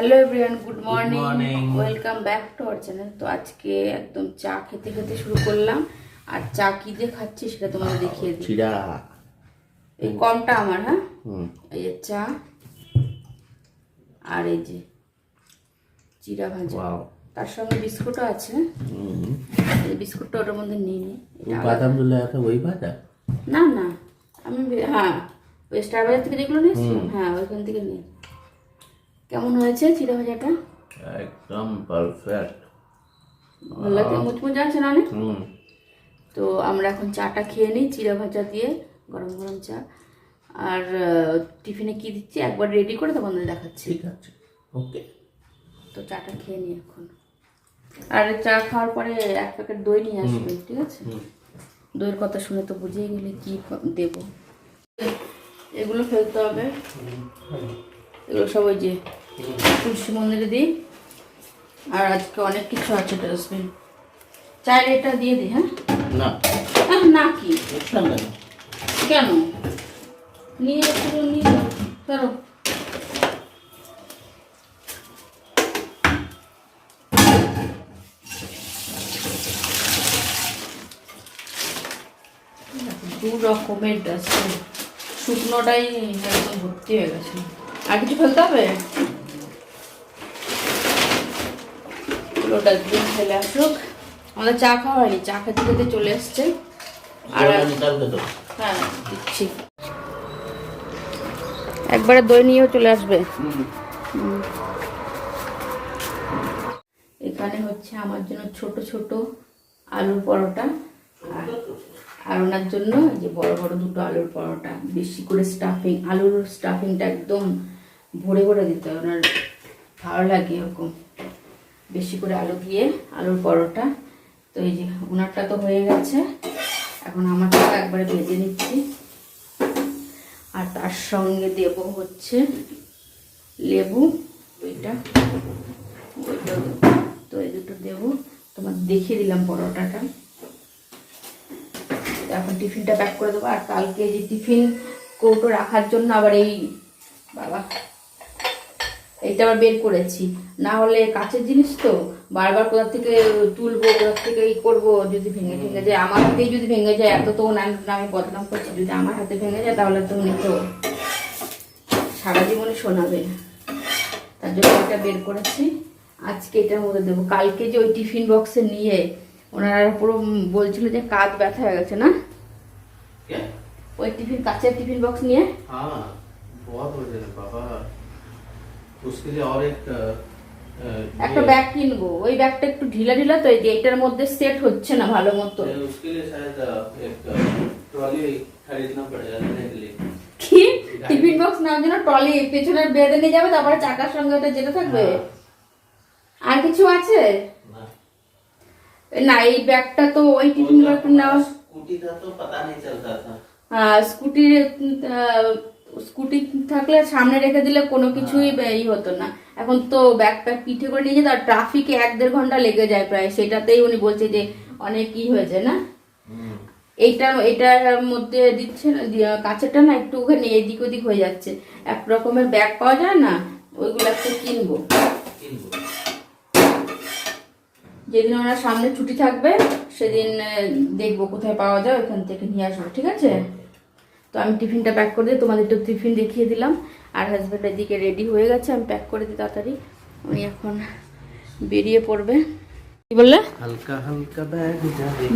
Hello everyone good morning welcome back to our channel তো আজকে একদম চা খেতে খেতে শুরু করলাম। আর চা কি যে খাচ্ছি সেটা তোমাদের দেখিয়ে দিই। চিড়া। এই কমটা আমার হ্যাঁ? এই যে চা। আর এই যে চিড়া ভাজা। তার সঙ্গে বিস্কুটও আছে। এই বিস্কুটটা ওটার মধ্যে নিয়ে নিই বাদাম দুলে আছে ওই ভাজা? না না। আমি হ্যাঁ ওই স্টার বাজার থেকে যেগুলো নিয়েছি হ্যাঁ ওইখান থেকে নিয়ে কেমন হয়েছে চিড়ে ভাজাটা একদম পারফেক্ট ভালো মুচমুচ মুচমুচে আছে না তো আমরা এখন চাটা খেয়ে নিই চিড়ে ভাজা দিয়ে গরম গরম চা। আর টিফিনে কি দিচ্ছি? একবার রেডি করে তো বন্ধু দেখাচ্ছি। ঠিক আছে ওকে তো চাটা খেয়ে নিই এখন। আর চা খাওয়ার পরে এক প্যাকেট দই নিয়ে আসবে ঠিক আছে? দইয়ের কথা শুনে তো বুঝেই গেলে কি দেব। এগুলো ফেলতে হবে। এগুলো সবাই যে তুলসী মন্দিরে দিই। আর আজকে অনেক কিছু আছে ডাস্টবিন। চাইলে এটা দিয়ে দিই হ্যাঁ? না। না কি? কেন? নিয়ে পুরো নিয়ে ধরো। দু রকমের ডাস্টবিন। শুকনোটাই একদম ভর্তি হয়ে গেছে। আর কিছু ফেলতে হবে? পুরো ডাস্টবিন ফেলে আসুক আমাদের চা খাওয়া হয়নি চা খেতে খেতে চলে এসছে। আর হ্যাঁ দিচ্ছি। একবারে দই নিয়েও চলে আসবে। এখানে হচ্ছে আমার জন্য ছোট ছোট আলুর পরোটা। আর আর ওনার জন্য এই যে বড় বড় দুটো আলুর পরোটা। বেশি করে স্টাফিং আলুর স্টাফিংটা একদম ভরে ভরে দিতে হয়। ওনার ভালো লাগে এরকম। বেশি করে আলু দিয়ে, আলুর পরোটা। তো এই যে ওনারটা তো হয়ে গেছে। এখন আমারটা একবারে ভেজে নিচ্ছি। আর তার সঙ্গে দেব হচ্ছে লেবু ওইটা ওইটা তো এই দুটো দেবো। তোমার দেখিয়ে দিলাম পরোটাটা। এখন টিফিনটা প্যাক করে দেবো। আর কালকে যে টিফিন কৌটো রাখার জন্য আবার এই বাবা এটা আবার বের করেছি। না হলে কাছের জিনিস তো বারবার কোথা থেকে তুলবো কোথা থেকে ই করব যদি ভেঙে ভেঙে যায় আমার হাতেই যদি ভেঙে যায় এত তো ওনার আমি বদনাম করছি যদি আমার হাতে ভেঙে যায় তাহলে তো উনি তো সারা জীবনে শোনাবে তার জন্য এটা বের করেছি। আজকে এটার মধ্যে দেবো। কালকে যে ওই টিফিন বক্সে নিয়ে ওনারা পুরো বলছিল যে কাজ ব্যথা হয়ে গেছে না? ওই টিফিন কাছের টিফিন বক্স নিয়ে? বাবা। उसके लिए और एक अ, अ, একটা ये- ব্যাগ কিনবো ওই ব্যাগটা একটু ঢিলা ঢিলা তো এই যে এটার মধ্যে সেট হচ্ছে না ভালো মতো ये उसके लिए शायद अ, एक अ, ट्रॉली खरीदना पड़ेगा लेने के लिए কি টিফিন বক্স নেওয়ার জন্য ট্রলি পেছনে বেঁধে নিয়ে যাবে তারপরে চাকার সঙ্গে ওটা যেতে থাকবে হ্যাঁ। আর কিছু আছে ना না এই ব্যাগটা তো ওই টিফিন ব্যাগ নেওয়া स्कूटी था तो पता नहीं चलता था আহ, স্কুটির আহ, স্কুটি থাকলে সামনে রেখে দিলে কোনো কিছুই ই হতো না। এখন তো ব্যাকপ্যাক পিঠে করে নিয়ে যেতে আর ট্রাফিকে এক দেড় ঘণ্টা লেগে যায় প্রায়। সেটাতেই উনি বলছে যে অনেক ই হয়েছে না? এইটা এটার মধ্যে দিচ্ছে না কাছেরটা না একটু ওখানে এদিক ওদিক হয়ে যাচ্ছে। এক রকমের ব্যাগ পাওয়া যায় না ওইগুলো একটু কিনবো। যেদিন ওনার সামনে ছুটি থাকবে সেদিন দেখব কোথায় পাওয়া যায় ওখান থেকে নিয়ে আসব ঠিক আছে? তো আমি টিফিনটা প্যাক করে দিয়ে তোমাদের তো টিফিন দেখিয়ে দিলাম। আর হাজব্যান্ডের দিকে রেডি হয়ে গেছে আমি প্যাক করে দিই তাড়াতাড়ি। উনি এখন বেরিয়ে পড়বে। কি বললে? হালকা হালকা ব্যাগ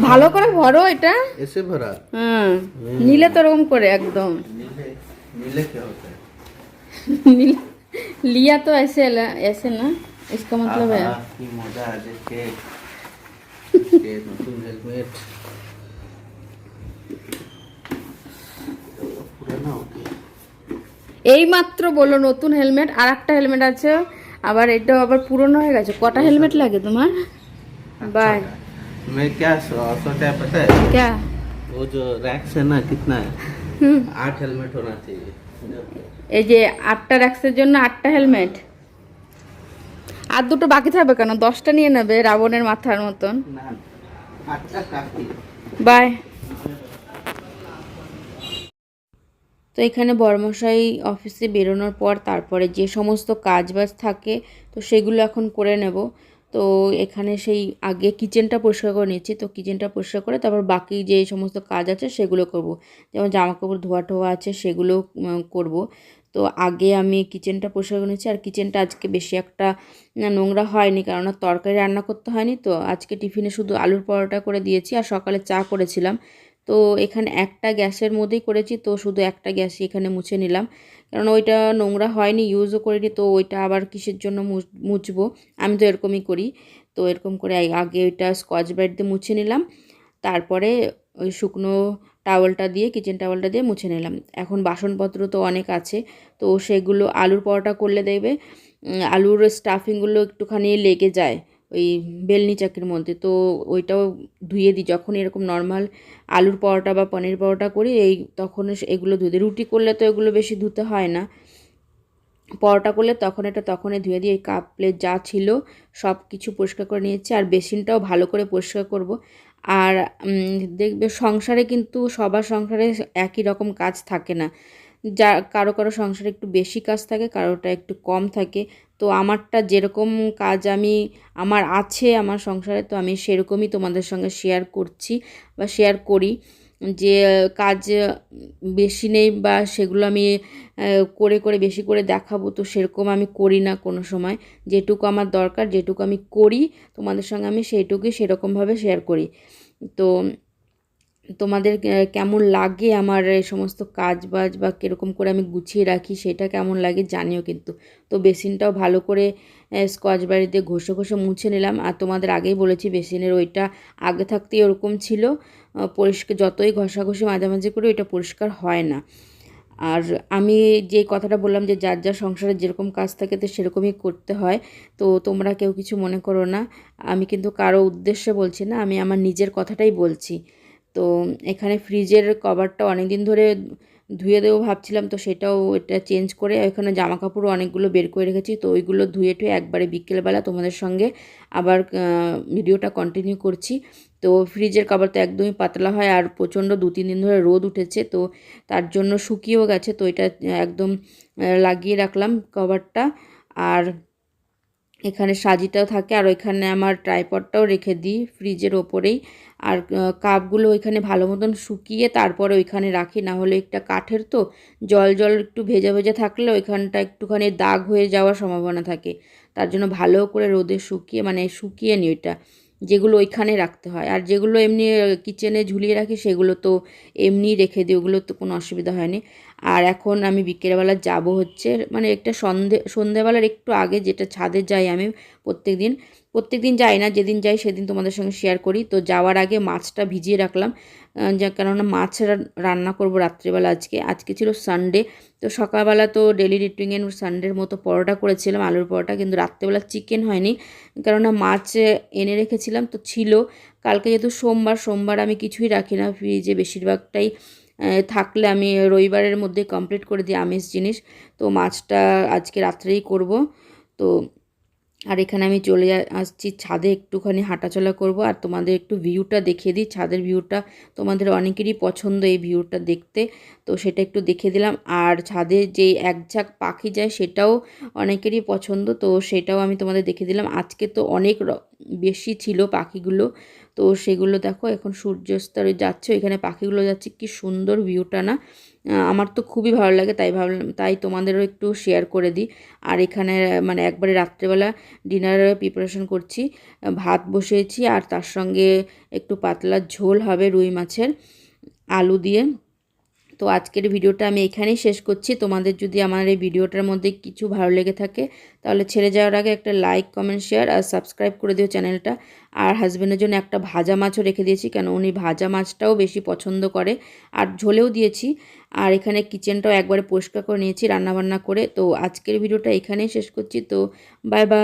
ভালো করে ভরো এটা। এসে ভরা? হুম। নিলে তো রকম করে একদম। নিলে নিলে কি হতে लिया तो ऐसे ल, ऐसे ना इसका मतलब है आपकी मजा आज के के नतुन हेलमेट এই মাত্র বললো নতুন হেলমেট আর একটা হেলমেট আছে আবার এটাও আবার পুরনো হয়ে গেছে কটা হেলমেট লাগে তোমার बाय मैं क्या सो- सोचा है पता है क्या वो जो रैक्स है ना कितना है হুম आठ हेलमेट होना चाहिए এই যে আটটা র্যাক্সের জন্য আটটা হেলমেট আর দুটো বাকি থাকবে কেন দশটা নিয়ে নেবে রাবণের মাথার মতন ना आठटा काफी বাই তো এখানে বর্মশাই অফিসে বেরোনোর পর তারপরে যে সমস্ত কাজ বাজ থাকে, তো সেগুলো এখন করে নেব। তো এখানে সেই আগে কিচেনটা পরিষ্কার করে নিচ্ছি তো কিচেনটা পরিষ্কার করে তারপর বাকি যে সমস্ত কাজ আছে সেগুলো করব। যেমন জামা কাপড় ধোয়া টোয়া আছে সেগুলো করব। তো আগে আমি কিচেনটা পরিষ্কার করে নিচ্ছি আর কিচেনটা আজকে বেশি একটা নোংরা হয়নি কেননা তরকারি রান্না করতে হয়নি, তো আজকে টিফিনে শুধু আলুর পরোটা করে দিয়েছি, আর সকালে চা করেছিলাম। তো এখানে একটা গ্যাসের মধ্যেই করেছি, তো শুধু একটা গ্যাসই এখানে মুছে নিলাম। কারণ ওইটা নোংরা হয়নি ইউজও করিনি, তো ওইটা আবার কিসের জন্য মুছ- মুছবো? আমি তো এরকমই করি। তো এরকম করে আগে- আগে ওইটা স্কচ ব্রাইট দিয়ে মুছে নিলাম, তারপরে ওই শুকনো টাওয়েলটা দিয়ে কিচেন টাওয়েলটা দিয়ে মুছে নিলাম। এখন বাসনপত্র তো অনেক আছে, তো সেগুলো আলুর পরোটা করলে দেখবে আলুর স্টাফিংগুলো একটুখানি লেগে যায়। ওই বেলনি চাকির মধ্যে। তো ওইটাও ধুয়ে দিই। যখন এরকম নর্মাল আলুর পরোটা বা পনির পরোটা করি, এই তখন এগুলো ধুয়ে দিই। রুটি করলে তো এগুলো বেশি ধুতে হয় না। পরোটা করলে তখন এটা তখনই ধুয়ে দিই। এই কাপ প্লেট যা ছিল সব কিছু পরিষ্কার করে নিয়েছি। আর বেসিনটাও ভালো করে পরিষ্কার করব। আর দেখবে সংসারে কিন্তু সবার সংসারে একই রকম কাজ থাকে না। যা, কারও কারও সংসারে একটু বেশি কাজ থাকে কারোটা একটু কম থাকে। তো আমারটা যেরকম কাজ আমি, আমার আছে আমার সংসারে, তো আমি সেরকমই তোমাদের সঙ্গে শেয়ার করছি বা শেয়ার করি। যে কাজ বেশি নেই বা সেগুলো আমি করে করে, বেশি করে দেখাবো, তো সেরকম আমি করি না কোনো সময়। যেটুকু আমার দরকার, যেটুকু আমি করি, তোমাদের সঙ্গে আমি সেইটুকুই সেরকমভাবে শেয়ার করি। তো তোমাদের কেমন লাগে আমার এই সমস্ত কাজ বাজ বা কীরকম করে আমি গুছিয়ে রাখি সেটা কেমন লাগে জানিও কিন্তু। তো বেসিনটাও ভালো করে স্কচ বাড়িতে ঘষে ঘষে মুছে নিলাম। আর তোমাদের আগেই বলেছি বেসিনের ওইটা আগে থাকতেই ওরকম ছিল। পরিষ্কার যতই ঘষাঘষি মাঝামাঝি করে ওইটা পরিষ্কার হয় না। আর আমি যে কথাটা বললাম যে যার যার সংসারে যেরকম কাজ থাকে তো সেরকমই করতে হয়। তো তোমরা কেউ কিছু মনে করো না। আমি কিন্তু কারও উদ্দেশ্যে বলছি না, আমি আমার নিজের কথাটাই বলছি। তো এখানে ফ্রিজের কভারটা অনেক দিন ধরে ধুয়ে দেবো ভাবছিলাম, তো সেটাও এটা চেঞ্জ করে এখানে জামা কাপড়ও অনেকগুলো বের করে রেখেছি। তো ওইগুলো ধুয়ে টুয়ে একবারে বিকেলবেলা তোমাদের সঙ্গে আবার ভিডিওটা কন্টিনিউ করছি। তো ফ্রিজের কভার তো একদমই পাতলা হয় আর প্রচণ্ড দু তিন দিন ধরে রোদ উঠেছে, তো তার জন্য শুকিয়েও গেছে। তো এটা একদম লাগিয়ে রাখলাম কভারটা আর এখানে সাজিটাও থাকে আর ওইখানে আমার ট্রাইপডটাও রেখে দিই ফ্রিজের ওপরেই। আর কাপগুলো ওইখানে ভালো মতন শুকিয়ে তারপরে ওইখানে রাখি, না হলে একটা কাঠের তো জল জল একটু ভেজা ভেজা থাকলে ওইখানটা একটুখানি দাগ হয়ে যাওয়ার সম্ভাবনা থাকে। তার জন্য ভালো করে রোদে শুকিয়ে মানে শুকিয়ে নিই ওইটা। যেগুলো ওইখানে রাখতে হয়। আর যেগুলো এমনি কিচেনে ঝুলিয়ে রাখি, সেগুলো তো এমনি রেখে দিই, ওগুলো তো কোনো অসুবিধা হয়নি। আর এখন আমি বিকেলবেলা যাব হচ্ছে মানে একটা সন্ধে, সন্ধেবেলার একটু আগে যেটা ছাদে যাই আমি প্রত্যেক দিন প্রত্যেক দিন যাই না, যেদিন যাই সেদিন তোমাদের সঙ্গে শেয়ার করি। তো যাওয়ার আগে মাছটা ভিজিয়ে রাখলাম। যা, কেননা মাছ রান্না করব রাত্রিবেলা আজকে। আজকে ছিল সানডে তো সকালবেলা তো ডেলি রিটুইংয়ের সানডের মতো পরোটা করেছিলাম, আলুর পরোটা। কিন্তু রাত্রেবেলা চিকেন হয়নি, কেননা মাছ এনে রেখেছিলাম তো ছিল। কালকে যেহেতু সোমবার সোমবার আমি কিছুই রাখি না। ফ্রিজে বেশিরভাগটাই থাকলে আমি রবিবারের মধ্যে কমপ্লিট করে দিই আমিষ জিনিস। তো মাছটা আজকে রাত্রেই করব। তো আর এখানে আমি চলে আসছি ছাদে একটুখানি হাঁটাচলা করব। আর তোমাদের একটু ভিউটা দেখিয়ে দিই। ছাদের ভিউটা তোমাদের অনেকেরই পছন্দ এই ভিউটা দেখতে। তো সেটা একটু দেখে দিলাম। আর ছাদে যে এক ঝাঁক পাখি যায় সেটাও অনেকেরই পছন্দ। তো সেটাও আমি তোমাদের দেখে দিলাম। আজকে তো অনেক বেশি ছিল পাখিগুলো। তো সেগুলো দেখো, এখন সূর্যাস্ত যাচ্ছে। এখানে পাখিগুলো যাচ্ছে। কি সুন্দর ভিউটা না? আমার তো খুবই ভালো লাগে, তাই ভাবলাম, তাই তোমাদেরও একটু শেয়ার করে দিই। আর এখানে মানে একবারে রাত্রেবেলা ডিনারের প্রিপারেশন করছি, ভাত বসিয়েছি, আর তার সঙ্গে একটু পাতলা ঝোল হবে রুই মাছের, আলু দিয়ে। তো আজকের ভিডিওটা আমি এখানেই শেষ করছি। তোমাদের যদি আমার এই ভিডিওটার মধ্যে কিছু ভালো লেগে থাকে, তাহলে ছেড়ে যাওয়ার আগে একটা লাইক কমেন্ট শেয়ার আর সাবস্ক্রাইব করে দিও চ্যানেলটা। আর হাজব্যান্ডের জন্য একটা ভাজা মাছও রেখে দিয়েছি, কেন উনি ভাজা মাছটাও বেশি পছন্দ করে। আর ঝোলেও দিয়েছি। আর এখানে কিচেনটাও একবারে পরিষ্কার করে নিয়েছি রান্নাবান্না করে। তো আজকের ভিডিওটা এখানেই শেষ করছি। তো বাই বাই